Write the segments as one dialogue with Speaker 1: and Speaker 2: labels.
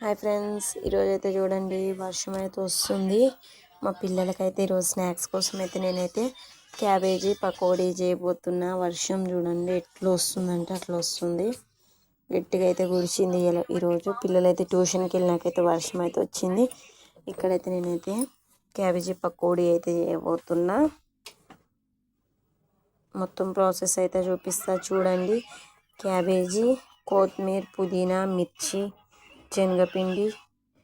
Speaker 1: Hi friends ఈరోజు అయితే చూడండి వర్షం అయితే వస్తుంది. మా పిల్లలకైతే ఈరోజు స్నాక్స్ కోసం అయితే నేనైతే క్యాబేజీ పకోడీ చేయబోతున్నా. వర్షం చూడండి ఎట్లా వస్తుందంటే అట్లా వస్తుంది. గట్టిగా అయితే కురిచింది ఈరోజు పిల్లలైతే ట్యూషన్కి వెళ్ళినాకైతే వర్షం అయితే వచ్చింది. ఇక్కడైతే నేనైతే క్యాబేజీ పకోడీ అయితే చేయబోతున్నా. మొత్తం ప్రాసెస్ అయితే చూపిస్తా. చూడండి క్యాబేజీ కొత్తిమీర పుదీనా మిర్చి శనగపిండి.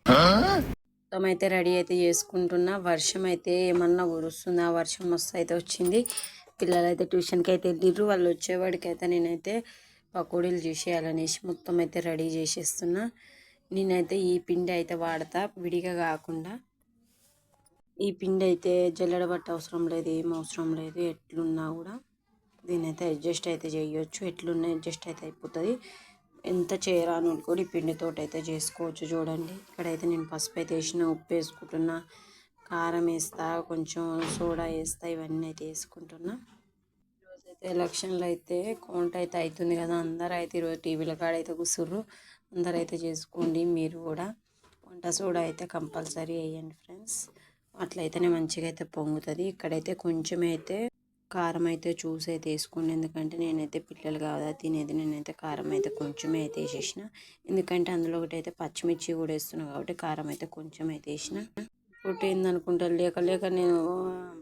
Speaker 1: మొత్తం అయితే రెడీ అయితే చేసుకుంటున్నా. వర్షం అయితే ఏమన్నా కురుస్తుంది? ఆ వర్షం మస్తు అయితే వచ్చింది. పిల్లలు అయితే ట్యూషన్కి అయితే వెళ్ళిర్రు. వాళ్ళు వచ్చేవాడికి అయితే నేనైతే పకోడీలు చేసేయాలనేసి మొత్తం అయితే రెడీ చేసేస్తున్నా. నేనైతే ఈ పిండి అయితే వాడతా. విడిగా కాకుండా ఈ పిండి అయితే జల్లెడ బట్ట అవసరం లేదు ఏం అవసరం లేదు. ఎట్లున్నా కూడా దీని అయితే అడ్జస్ట్ అయితే చేయొచ్చు. ఎట్లున్నా అడ్జస్ట్ అయితే అయిపోతుంది. ఎంత చేయరాను కూడా ఈ పిండితో అయితే చేసుకోవచ్చు చూడండి. ఇక్కడైతే నేను పసుపు అయితే వేసిన ఉప్పు వేసుకుంటున్నా కారం వేస్తా కొంచెం సోడా వేస్తా ఇవన్నీ అయితే వేసుకుంటున్నా. ఈరోజు అయితే ఎలక్షన్లో అయితే కౌంట్ అయితే అవుతుంది కదా అందరూ అయితే ఈరోజు టీవీల కాడ అయితే కూర్చుర్రు అందరూ అయితే చేసుకోండి మీరు కూడా. వంట సోడా అయితే కంపల్సరీ వేయండి ఫ్రెండ్స్. అట్లయితేనే మంచిగా అయితే పొంగుతుంది. ఇక్కడైతే కొంచెం అయితే కారం అయితే చూసి అయితే వేసుకోండి ఎందుకంటే నేనైతే పిల్లలు కాదా తినేది. నేనైతే కారం అయితే కొంచెమే అయితే వేసేసిన. ఎందుకంటే అందులో ఒకటి అయితే పచ్చిమిర్చి కూడా వేస్తున్నాను కాబట్టి కారం అయితే కొంచెం అయితే వేసిన. ఒకటి ఏందనుకుంటారు లేక లేక నేను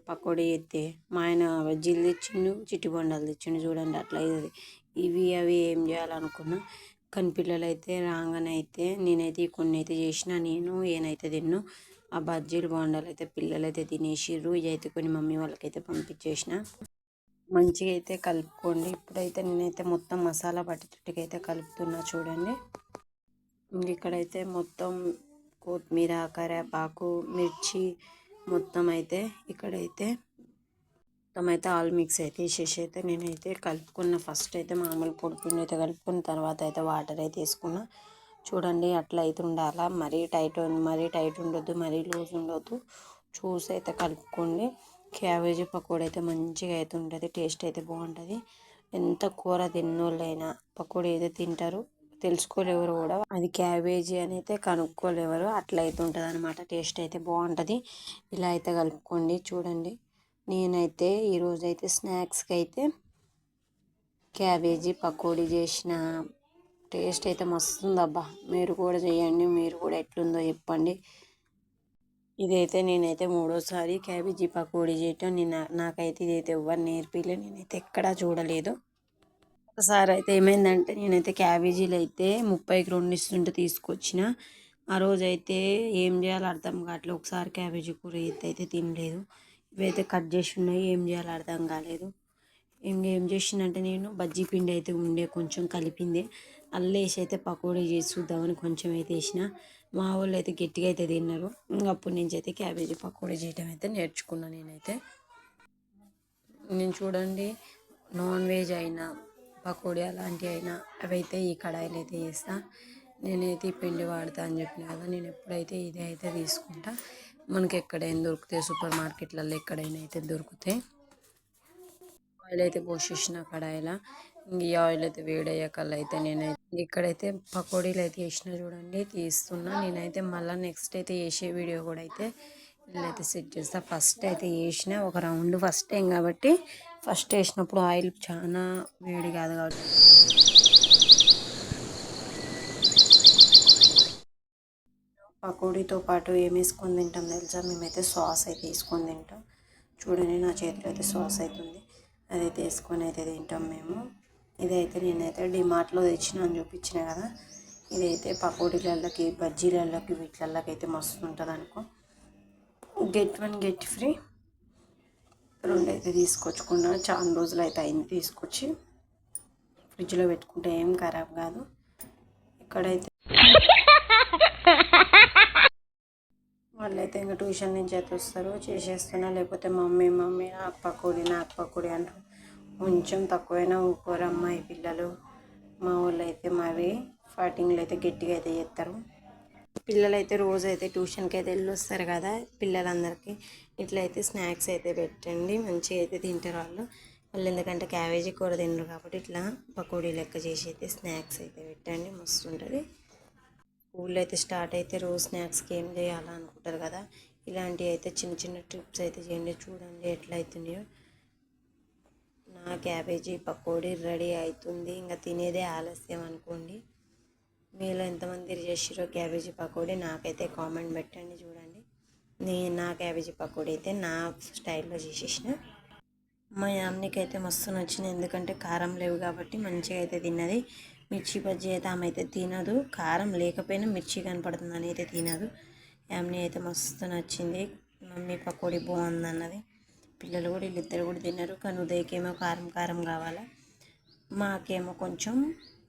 Speaker 1: పకోడీ ఎత్తే మా ఆయన బజ్జీలు తెచ్చిండు చిట్టి బొండాలు తెచ్చిండు చూడండి అట్లా ఇది ఇవి అవి ఏం చేయాలనుకున్నా కానీ పిల్లలు అయితే రాగానే అయితే నేనైతే కొన్ని అయితే చేసిన నేను ఏనైతే తిన్ను. ఆ బజ్జీలు బోండాలు అయితే పిల్లలు అయితే తినేసిర్రు. అయితే కొన్ని మమ్మీ వాళ్ళకైతే పంపించేసిన. మంచిగా అయితే కలుపుకోండి. ఇప్పుడైతే నేనైతే మొత్తం మసాలా పట్టేటట్టుకైతే అయితే కలుపుతున్నా చూడండి. ఇక్కడైతే మొత్తం కొత్తిమీర కరేపాకు మిర్చి మొత్తం అయితే ఇక్కడైతే మొత్తం అయితే ఆల్ మిక్స్ అయితే వేసేసి అయితే నేనైతే కలుపుకున్న ఫస్ట్ అయితే మామూలు పొడి పిండి అయితే కలుపుకున్న తర్వాత అయితే వాటర్ అయితే వేసుకున్నా. చూడండి అట్లా అయితే ఉండాలా మరీ టైట్ మరీ టైట్ ఉండొద్దు మరీ లూజ్ ఉండొద్దు. చూసి అయితే కలుపుకోండి. క్యాబేజీ పకోడీ అయితే మంచిగా అయితే ఉంటుంది టేస్ట్ అయితే బాగుంటుంది. ఎంత కూర తిన్నోళ్ళైనా పకోడీ అయితే తింటారు. తెలుసుకోలేవరు కూడా. అది క్యాబేజీ అని అయితే కనుక్కోలేవరు. అట్లా అయితే ఉంటుంది అనమాట టేస్ట్ అయితే బాగుంటుంది. ఇలా అయితే కలుపుకోండి చూడండి. నేనైతే ఈరోజు అయితే స్నాక్స్కి అయితే క్యాబేజీ పకోడీ చేసిన టేస్ట్ అయితే మస్తుందబ్బా. మీరు కూడా చేయండి మీరు కూడా ఎట్లుందో చెప్పండి. ఇదైతే నేనైతే మూడోసారి క్యాబేజీ పకోడీ చేయటం. నేను నాకైతే ఇదైతే ఎవ్వరు నేర్పిలే. నేనైతే ఎక్కడా చూడలేదు. ఒకసారి అయితే ఏమైందంటే నేనైతే క్యాబేజీలు అయితే ముప్పైకి రెండు ఇస్తుంటే తీసుకొచ్చిన. ఆ రోజు అయితే ఏం చేయాలో అర్థం కావట్లేదు. ఒకసారి క్యాబేజీ కూర అయితే తినలేదు. ఇవైతే కట్ చేసి ఉన్నాయి. ఏం చేయాలో అర్థం కాలేదు. ఏం ఏం చేసిందంటే నేను బజ్జీ పిండి అయితే ఉండే కొంచెం కలిపింది. అల్లేసి వేసి అయితే పకోడీ చేసి చూద్దామని కొంచెం అయితే వేసిన. మా వాళ్ళు అయితే గట్టిగా అయితే తిన్నారు. ఇంకా అప్పటి నుంచి అయితే క్యాబేజీ పకోడీ చేయటం అయితే నేర్చుకున్నాను నేనైతే. నేను చూడండి నాన్ వెజ్ అయినా పకోడీ అలాంటివి అయినా అవైతే ఈ కడాయిలు అయితే చేస్తా. నేనైతే ఈ పిండి వాడతా అని చెప్పిన కదా నేను ఎప్పుడైతే ఇదే అయితే తీసుకుంటా. మనకి ఎక్కడైనా దొరుకుతాయి సూపర్ మార్కెట్లలో ఎక్కడైనా అయితే దొరుకుతాయి. ఆయిల్ అయితే పోసేసిన కడాయిలో. ఇంక ఈ ఆయిల్ అయితే వేడయ్యాకల్లా అయితే నేనైతే ఇక్కడైతే పకోడీలు అయితే వేసిన చూడండి తీస్తున్నా. నేనైతే మళ్ళీ నెక్స్ట్ అయితే వేసే వీడియో కూడా అయితే వీళ్ళైతే సెట్ చేస్తా. ఫస్ట్ అయితే వేసిన ఒక రౌండ్ ఫస్ట్ టైం కాబట్టి ఫస్ట్ వేసినప్పుడు ఆయిల్ చాలా వేడి కాదు కాబట్టి పకోడీతో పాటు ఏం వేసుకొని తింటాం తెలుసా? మేమైతే సాస్ అయితే వేసుకొని తింటాం. చూడండి నా చేతిలో అయితే సాస్ అవుతుంది అదైతే వేసుకొని అయితే తింటాం మేము. ఇదైతే నేనైతే డిమార్ట్లో తెచ్చిన అని చూపించిన కదా. ఇదైతే పకోడీలకి బజ్జీలకి వీటిలకి అయితే మస్తు ఉంటుంది అనుకో. Get one get free. రెండు అయితే తీసుకొచ్చుకున్నా. చాలా రోజులు అయితే అయింది తీసుకొచ్చి. ఫ్రిడ్జ్లో పెట్టుకుంటే ఏం ఖరాబ్ కాదు. ఇక్కడైతే వాళ్ళైతే ఇంకా ట్యూషన్ నుంచి అయితే వస్తారు. చేసేస్తున్నా లేకపోతే మమ్మీ మమ్మీ నాకు పకోడి నాకు పకోడి అంటారు. కొంచెం తక్కువైనా ఊరుకోరు అమ్మాయి పిల్లలు. మా వాళ్ళు అయితే మరి ఫైటింగ్లు అయితే గట్టిగా అయితే చేస్తారు. పిల్లలు అయితే రోజు అయితే ట్యూషన్కి అయితే వెళ్ళి వస్తారు కదా పిల్లలందరికీ. ఇట్లా అయితే స్నాక్స్ అయితే పెట్టండి మంచిగా అయితే తింటారు వాళ్ళు. వాళ్ళు ఎందుకంటే క్యాబేజీ కూర తినరు కాబట్టి ఇట్లా పకోడీ లెక్క చేసి అయితే స్నాక్స్ అయితే పెట్టండి. మస్తు ఉంటుంది. స్కూల్ అయితే స్టార్ట్ అయితే రోజు స్నాక్స్కి ఏం చేయాలా అనుకుంటారు కదా ఇలాంటివి అయితే చిన్న చిన్న ట్రిప్స్ అయితే చేయండి. చూడండి ఎట్లా అవుతున్నాయో నా క్యాబేజీ పకోడీ రెడీ అవుతుంది ఇంకా తినేదే ఆలస్యం అనుకోండి. మీలో ఎంతమంది చేసిరో క్యాబేజీ పకోడీ నాకైతే కామెంట్ పెట్టండి చూడండి. నేను నా క్యాబేజీ పకోడీ అయితే నా స్టైల్లో చేసేసిన. మా యామ్నికి అయితే మస్తు నచ్చింది. ఎందుకంటే కారం లేవు కాబట్టి మంచిగా అయితే తిన్నది. మిర్చి బజ్జీ అయితే ఆమె అయితే తినదు. కారం లేకపోయినా మిర్చి కనపడుతుంది అని అయితే తినదు. యామ్ని అయితే మస్తు నచ్చింది. మమ్మీ పకోడీ బాగుంది అన్నది పిల్లలు కూడా వీళ్ళిద్దరు కూడా తిన్నారు. కానీ ఉదయకేమో కారం కారం కావాలా? మాకేమో కొంచెం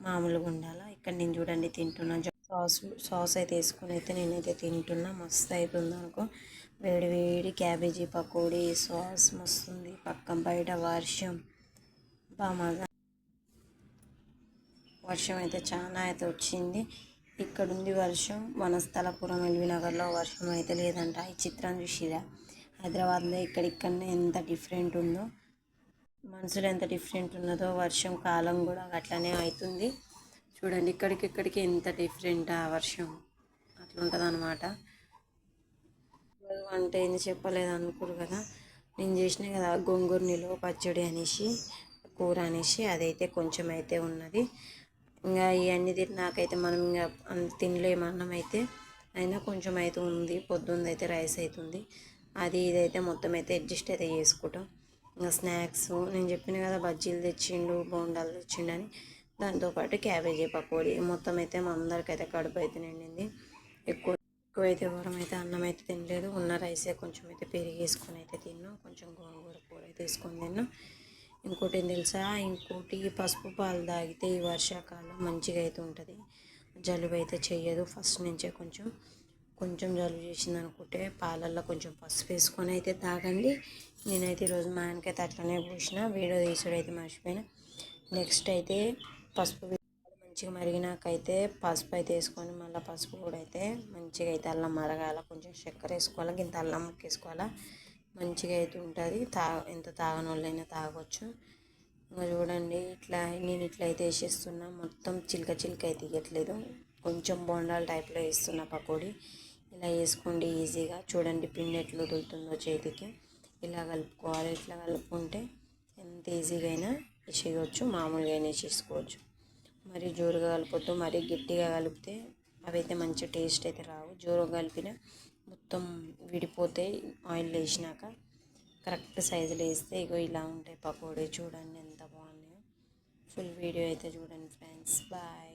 Speaker 1: మామూలుగా ఉండాలా? ఇక్కడ నేను చూడండి తింటున్నా. సాస్ సాస్ అయితే వేసుకుని అయితే నేనైతే తింటున్నా. మస్తు అవుతుంది అనుకో. వేడి వేడి క్యాబేజీ పకోడీ సాస్ మస్తుంది. పక్కన బయట వర్షం. బాగా వర్షం అయితే చాలా అయితే వచ్చింది. ఇక్కడ ఉంది వర్షం. వనస్థలపురం ఎల్వి నగర్లో వర్షం అయితే లేదంట. ఈ చిత్రం చూసిరా? హైదరాబాద్లో ఇక్కడిక్కడనే ఎంత డిఫరెంట్ ఉందో. మనుషులు ఎంత డిఫరెంట్ ఉన్నదో వర్షం కాలం కూడా అట్లనే అవుతుంది. చూడండి ఇక్కడికి ఇక్కడికి ఎంత డిఫరెంట్ ఆ వర్షం. అట్లా ఉంటుంది అనమాట అంటే ఏం చెప్పలేదు అనుకోరు కదా. నేను చేసిన కదా గోంగూర నిలువ పచ్చడి అనేసి కూర అనేసి అదైతే కొంచెం అయితే ఉన్నది. ఇంకా ఇవన్నీ తిని నాకైతే మనం ఇంకా అంత తినలేము అన్నం అయితే. అయినా కొంచెం అయితే ఉంది పొద్దున్నది అయితే రైస్ అవుతుంది అది ఇదైతే మొత్తం అయితే అడ్జస్ట్ అయితే చేసుకుంటాం. ఇంకా స్నాక్స్ నేను చెప్పిన కదా బజ్జీలు తెచ్చిండు బోండాలు తెచ్చిండు అని. దాంతోపాటు క్యాబేజీ పకోడీ. మొత్తం అయితే మా అందరికైతే కడుపు అయితే నిండింది. ఎక్కువ ఎక్కువ అయితే ఎవరం అయితే అన్నం అయితే తినలేదు. ఉన్న రైసే కొంచెం అయితే పెరిగి వేసుకొని అయితే తిన్నాం. కొంచెం గోంగూర కూర అయితే వేసుకొని తిన్నాం. ఇంకోటి ఏం తెలుసా? ఇంకోటి పసుపు పాలు తాగితే ఈ వర్షాకాలం మంచిగా అయితే ఉంటుంది. జలుబు అయితే చేయదు ఫస్ట్ నుంచే కొంచెం కొంచెం జలుబు చేసింది అనుకుంటే పాలల్లో కొంచెం పసుపు వేసుకొని అయితే తాగండి. నేనైతే ఈరోజు మా ఆయనకైతే అట్లనే పోసిన. వీడియో తీసుడు అయితే మర్చిపోయినా. నెక్స్ట్ అయితే పసుపు మంచిగా మరిగినాకైతే పసుపు అయితే వేసుకొని మళ్ళీ పసుపు కూడా అయితే మంచిగా అయితే అల్లం మరగాల. కొంచెం చక్కెర వేసుకోవాలి? ఇంత అల్లం ముక్కేసుకోవాలా మంచిగా అయితే ఉంటుంది. తా ఎంత తాగని వాళ్ళైనా తాగొచ్చు. ఇంకా చూడండి ఇట్లా నేను ఇట్లా అయితే వేసేస్తున్నా. మొత్తం చిలక చిలక అయితే ఇవ్వట్లేదు కొంచెం బొండాల టైప్లో వేస్తున్నా పకోడీ. ఇలా వేసుకోండి ఈజీగా. చూడండి పిండి ఎట్లా వదులుతుందో చేతికి. ఇలా కలుపుకోవాలి. ఇట్లా కలుపుకుంటే ఎంత ఈజీగా అయినా చేయవచ్చు మామూలుగా అయినా చేసుకోవచ్చు మరి జోరుగా కలుపుతూ మరీ గట్టిగా కలిపితే అవైతే మంచి టేస్ట్ అయితే రావు. జోరుగా కలిపిన మొత్తం విడిపోతాయి ఆయిల్ వేసినాక కరెక్ట్ సైజులో వేస్తే ఇగో ఇలా ఉంటాయి పకోడీ చూడండి ఎంత బాగున్నాయో. ఫుల్ వీడియో అయితే చూడండి ఫ్రెండ్స్ బాయ్